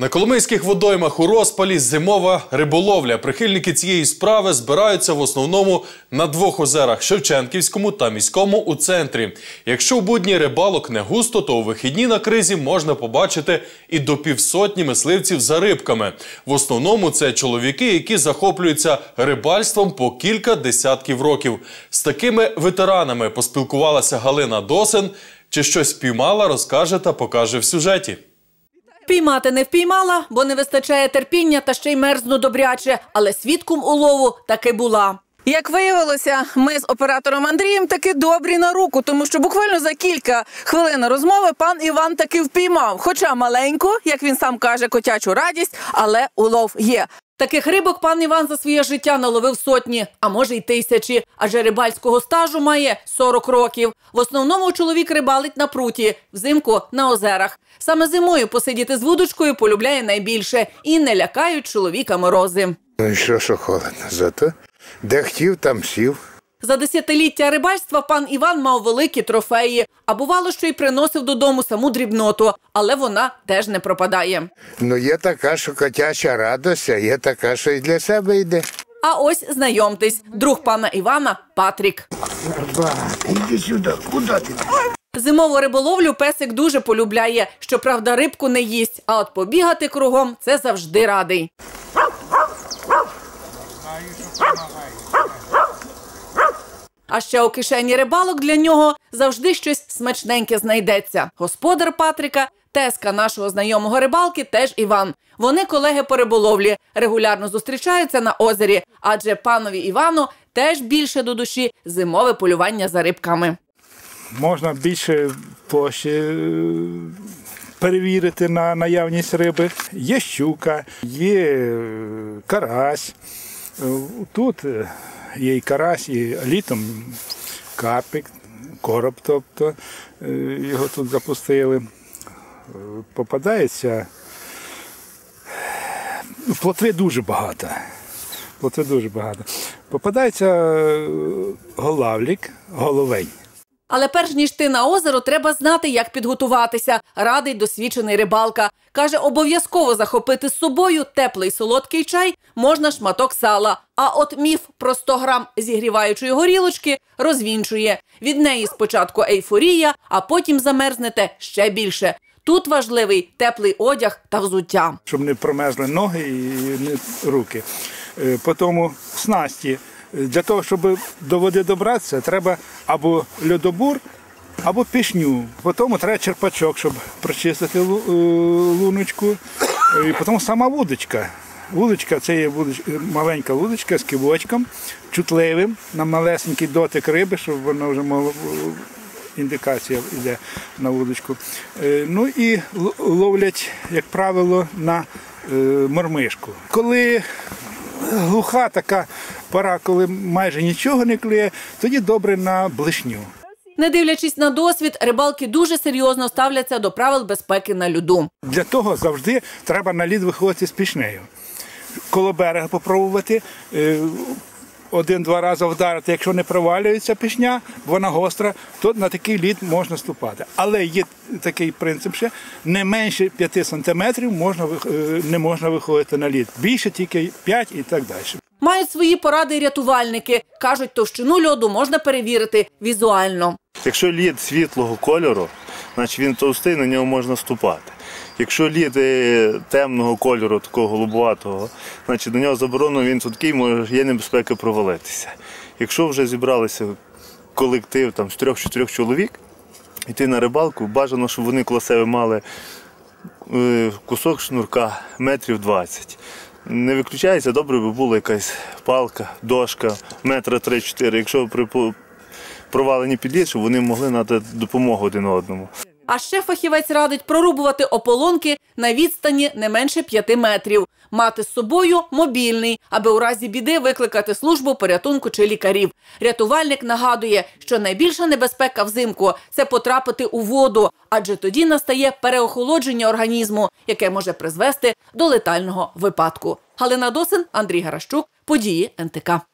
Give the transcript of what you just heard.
На Коломийських водоймах у розпалі зимова риболовля. Прихильники цієї справи збираються в основному на двох озерах Шевченківському та міському у центрі. Якщо в будні рибалок не густо, то у вихідні на кризі можна побачити і до півсотні мисливців за рибками. В основному це чоловіки, які захоплюються рибальством по кілька десятків років. З такими ветеранами поспілкувалася Галина Досин. Чи щось піймала, розкаже та покаже в сюжеті. Піймати не впіймала, бо не вистачає терпіння та ще й мерзну добряче, але свідком улову таки була. Як виявилося, ми з оператором Андрієм таки добрі на руку, тому що буквально за кілька хвилин розмови пан Іван таки впіймав. Хоча маленьку, як він сам каже, котячу радість, але улов є. Таких рибок пан Іван за своє життя наловив сотні, а може й тисячі, адже рибальського стажу має 40 років. В основному чоловік рибалить на пруті, взимку на озерах. Саме зимою посидіти з вудочкою полюбляє найбільше і не лякають чоловіка морози. Ну і що, що холодно. Зато де хотів, там сів. За десятиліття рибальства пан Іван мав великі трофеї, а бувало, що й приносив додому саму дрібноту, але вона теж не пропадає. Ну є така, що котяча радость, а є така, що і для себе йде. А ось знайомтесь, друг пана Івана Патрік. Ба, іди сюди, куди ти? Зимову риболовлю песик дуже полюбляє. Щоправда, рибку не їсть, а от побігати кругом це завжди радий. А ще у кишені рибалок для нього завжди щось смачненьке знайдеться. Господар Патрика, теска нашого знайомого рибалки, теж Іван. Вони колеги по риболовлі, регулярно зустрічаються на озері, адже панові Івану теж більше до душі зимове полювання за рибками. можна більше площі е, перевірити на наявність риби. Є щука, є е, карась. Тут е, є і карась, і літом карпик, короб, тобто е, його тут запустили. Е, Попадається. ну, Плотви дуже багато. Плотви дуже багато. Попадається голавлік, головень. Але перш ніж ти на озеро, треба знати, як підготуватися. Радить досвідчений рибалка. Каже, обов'язково захопити з собою теплий солодкий чай, можна шматок сала. А от міф про 100 грам зігріваючої горілочки розвінчує. Від неї спочатку ейфорія, а потім замерзнете ще більше. Тут важливий теплий одяг та взуття. щоб не промерзли ноги і руки. Е, По тому снасті. Е, Для того, щоб до води добратися, треба або льодобур, або пішню. Потім треба черпачок, щоб прочистити е, луночку. Е, І потім сама вудочка. Вудочка це є вудоч- е, маленька вудочка з кивочком, чутливим на малесенький дотик риби, щоб воно вже мало індикація йде на вудочку. Е, Ну і ловлять, як правило, на е, мормишку. Коли глуха така пора, коли майже нічого не клює, тоді добре на блишню. Не дивлячись на досвід, рибалки дуже серйозно ставляться до правил безпеки на льоду. Для того завжди треба на лід виходити з пішнею. Коло берега попробувати. Один-два рази вдарити, якщо не провалюється пішня, вона гостра, то на такий лід можна ступати. Але є такий принцип ще не менше 5 сантиметрів можна, е, не можна виходити на лід. Більше тільки 5 і так далі. Мають свої поради й рятувальники. Кажуть, товщину льоду можна перевірити візуально. Якщо лід світлого кольору, значить він товстий, на нього можна ступати. Якщо лід темного кольору, такого голубуватого, значить до нього заборонено, він судкий, може є небезпека провалитися. Якщо вже зібралися колектив там, з трьох-чотирьох чоловік, йти на рибалку, бажано, щоб вони коло себе мали е, кусок шнурка метрів 20. Не виключається, добре би була якась палка, дошка, метра 3-4. Якщо при провалені підліт, щоб вони могли надати допомогу один одному. А ще фахівець радить прорубувати ополонки на відстані не менше 5 метрів, мати з собою мобільний, аби у разі біди викликати службу порятунку чи лікарів. Рятувальник нагадує, що найбільша небезпека взимку це потрапити у воду, адже тоді настає переохолодження організму, яке може призвести до летального випадку. Галина Досин, Андрій Гаращук, події НТК.